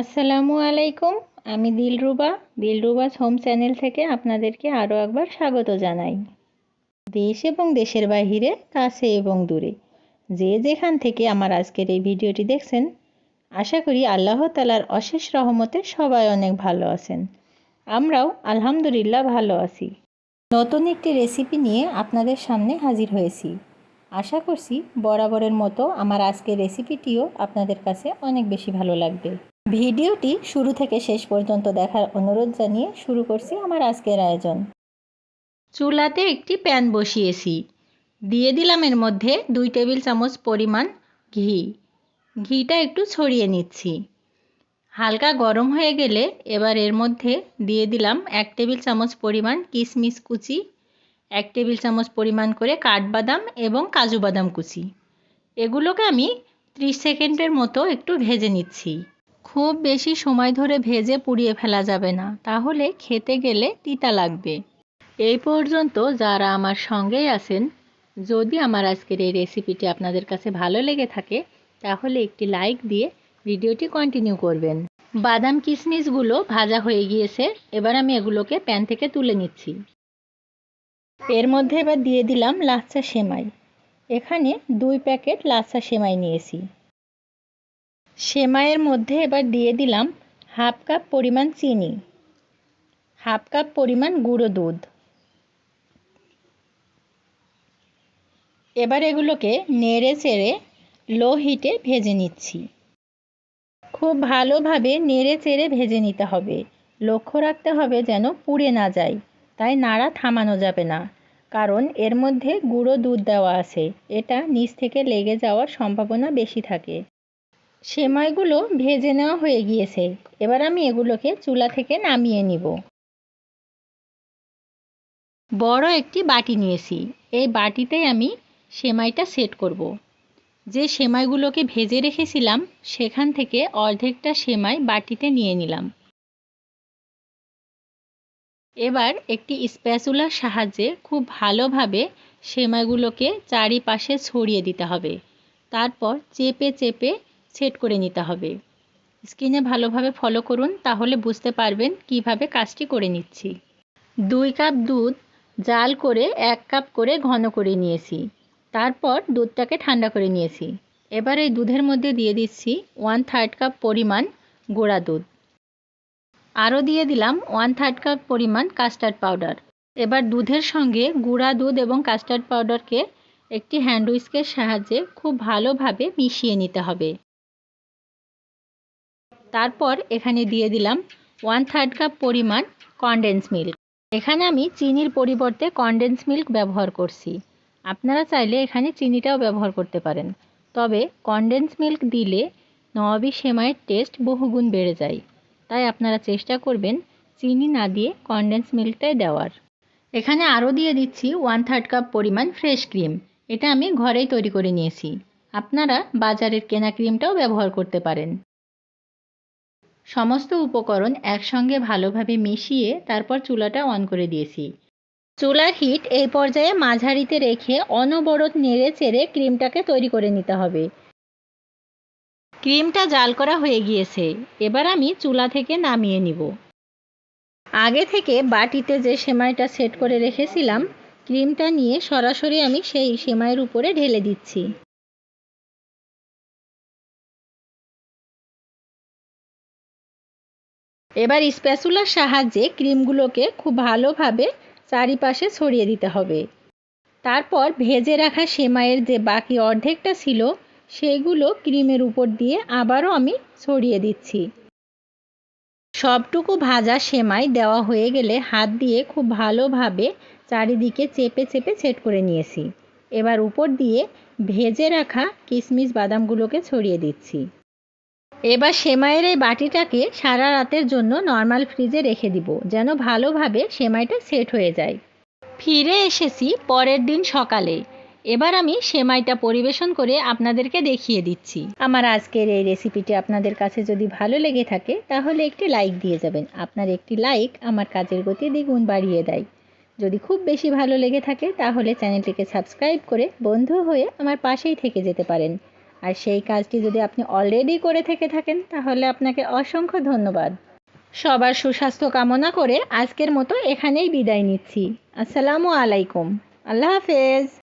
আসসালামু আলাইকুম, আমি দিলরুবা। দিলরুবাস হোম চ্যানেল থেকে আপনাদেরকে আরও একবার স্বাগত জানাই। দেশ এবং দেশের বাহিরে, কাছে এবং দূরে। যে যেখান থেকে আমার আজকের এই ভিডিওটি দেখছেন, আশা করি আল্লাহ তালার অশেষ রহমতে সবাই অনেক ভালো আছেন। আমরাও আলহামদুলিল্লাহ ভালো আছি। নতুন একটি রেসিপি নিয়ে আপনাদের সামনে হাজির হয়েছি। আশা করছি বরাবরের মতো আমার আজকের রেসিপিটিও আপনাদের কাছে অনেক বেশি ভালো লাগবে। ভিডিওটি শুরু থেকে শেষ পর্যন্ত দেখার অনুরোধ জানিয়ে শুরু করছি আমার আজকের আয়োজন। চুলাতে একটি প্যান বসিয়েছি। দিয়ে দিলাম এর মধ্যে দুই টেবিল চামচ পরিমাণ ঘি। ঘিটা একটু ছড়িয়ে নিচ্ছি। হালকা গরম হয়ে গেলে এবার এর মধ্যে দিয়ে দিলাম এক টেবিল চামচ পরিমাণ কিশমিশ কুচি, এক টেবিল চামচ পরিমাণ করে কাঠবাদাম এবং কাজু বাদাম কুচি। এগুলোকে আমি ত্রিশ সেকেন্ডের মতো একটু ভেজে নিচ্ছি। খুব বেশি সময় ধরে ভেজে পুড়িয়ে ফেলা যাবে না। তাহলে খেতে গেলে তিতা লাগবে। এই পর্যন্ত যারা আমার সঙ্গেই আছেন, যদি আমার আজকের এই রেসিপিটি আপনাদের কাছে ভালো লেগে থাকে, তাহলে একটি লাইক দিয়ে ভিডিওটি কন্টিনিউ করবেন। বাদাম কিশমিশগুলো ভাজা হয়ে গিয়েছে, এবার আমি এগুলোকে প্যান থেকে তুলে নিচ্ছি। এর মধ্যে এবার দিয়ে দিলাম লাচ্চা সেমাই। এখানে দুই প্যাকেট লাচ্চা সেমাই নিয়েছি। সেমাইয়ের মধ্যে এবার দিয়ে দিলাম হাফ কাপ পরিমাণ চিনি, হাফ কাপ পরিমাণ গুঁড়ো দুধ। এবার এগুলোকে নেড়ে চেড়ে লো হিটে ভেজে নিচ্ছি। খুব ভালোভাবে নেড়ে চেড়ে ভেজে নিতে হবে। লক্ষ্য রাখতে হবে যেন পুড়ে না যায়, তাই নাড়া থামানো যাবে না, কারণ এর মধ্যে গুঁড়ো দুধ দেওয়া আছে। এটা নিচ থেকে লেগে যাওয়ার সম্ভাবনা বেশি থাকে। সেমাইগুলো ভেজে নেওয়া হয়ে গিয়েছে। এবার আমি এগুলোকে চুলা থেকে নামিয়ে নিব। বড় একটি বাটি নিয়েছি। এই বাটিতেই আমি সেমাইটা সেট করব। যে সেমাইগুলোকে ভেজে রেখেছিলাম, সেখান থেকে অর্ধেকটা সেমাই বাটিতে নিয়ে নিলাম। এবার একটি স্প্যাচুলার সাহায্যে খুব ভালোভাবে সেমাইগুলোকে চারিপাশে ছড়িয়ে দিতে হবে। তারপর চেপে চেপে সেট করে নিতে হবে। স্ক্রিনে ভালোভাবে ফলো করুন, তাহলে বুঝতে পারবেন কীভাবে কাজটি করে নিচ্ছি। দুই কাপ দুধ জাল করে এক কাপ করে ঘন করে নিয়েছি। তারপর দুধটাকে ঠান্ডা করে নিয়েছি। এবার এই দুধের মধ্যে দিয়ে দিচ্ছি ওয়ান থার্ড কাপ পরিমাণ গোড়া দুধ। আরও দিয়ে দিলাম ওয়ান থার্ড কাপ পরিমাণ কাস্টার্ড পাউডার এবার দুধের সঙ্গে গুঁড়া দুধ এবং কাস্টার্ড পাউডারকে একটি হ্যান্ড উইস্কের সাহায্যে খুব ভালোভাবে মিশিয়ে নিতে হবে। তারপর এখানে দিয়ে দিলাম ওয়ান থার্ড কাপ পরিমাণ কনডেন্স মিল্ক এখানে আমি চিনির পরিবর্তে কনডেন্স মিল্ক ব্যবহার করছি। আপনারা চাইলে এখানে চিনিটাও ব্যবহার করতে পারেন। তবে কনডেন্স মিল্ক দিলে নবাবি সেমাইয়ের টেস্ট বহুগুণ বেড়ে যায়। তাই আপনারা চেষ্টা করবেন চিনি না দিয়ে কনডেন্স মিল্কটাই দেওয়ার। এখানে আরও দিয়ে দিচ্ছি ওয়ান থার্ড কাপ পরিমাণ ফ্রেশ ক্রিম এটা আমি ঘরেই তৈরি করে নিয়েছি। আপনারা বাজারের কেনা ক্রিমটাও ব্যবহার করতে পারেন। সমস্ত উপকরণ একসঙ্গে ভালোভাবে মিশিয়ে তারপর চুলাটা অন করে দিয়েছি। চুলার হিট এই পর্যায়ে মাঝারিতে রেখে অনবরত নেড়ে চেড়ে ক্রিমটাকে তৈরি করে নিতে হবে। ক্রিমটা জাল করা হয়ে গিয়েছে। এবার আমি চুলা থেকে নামিয়ে নিব। আগে থেকে বাটিতে যে সেমাইটা সেট করে রেখেছিলাম, ক্রিমটা নিয়ে সরাসরি আমি সেই সেমাইয়ের উপরে ঢেলে দিচ্ছি। এবার স্প্যাচুলার সাহায্যে ক্রিমগুলোকে খুব ভালোভাবে চারিপাশে ছড়িয়ে দিতে হবে। তারপর ভেজে রাখা সেমাইয়ের যে বাকি অর্ধেকটা ছিল সেইগুলো ক্রিমের উপর দিয়ে আবারও আমি ছড়িয়ে দিচ্ছি। সবটুকু ভাজা সেমাই দেওয়া হয়ে গেলে হাত দিয়ে খুব ভালোভাবে চারিদিকে চেপে চেপে সেট করে নিয়েছি। এবার উপর দিয়ে ভেজে রাখা কিশমিশ বাদামগুলোকে ছড়িয়ে দিচ্ছি। এবার সেমাইয়ের এই বাটিটাকে সারা রাতের জন্য নর্মাল ফ্রিজে রেখে দিব, যেন ভালোভাবে সেমাইটা সেট হয়ে যায়। ফিরে এসেছি পরের দিন সকালে। এবার আমি সেমাইটা পরিবেশন করে আপনাদেরকে দেখিয়ে দিচ্ছি। আমার আজকের এই রেসিপিটি আপনাদের কাছে যদি ভালো লেগে থাকে, তাহলে একটি লাইক দিয়ে যাবেন। আপনার একটি লাইক আমার কাজের গতি দ্বিগুণ বাড়িয়ে দেয়। যদি খুব বেশি ভালো লেগে থাকে, তাহলে চ্যানেলটিকে সাবস্ক্রাইব করে বন্ধু হয়ে আমার পাশেই থেকে যেতে পারেন। আর সেই কাজটি যদি আপনি অলরেডি করে থেকে থাকেন, তাহলে আপনাকে অসংখ্য ধন্যবাদ। সবার সুস্বাস্থ্য কামনা করে আজকের মতো এখানেই বিদায় নিচ্ছি। আসসালামু আলাইকুম। আল্লাহ হাফেজ।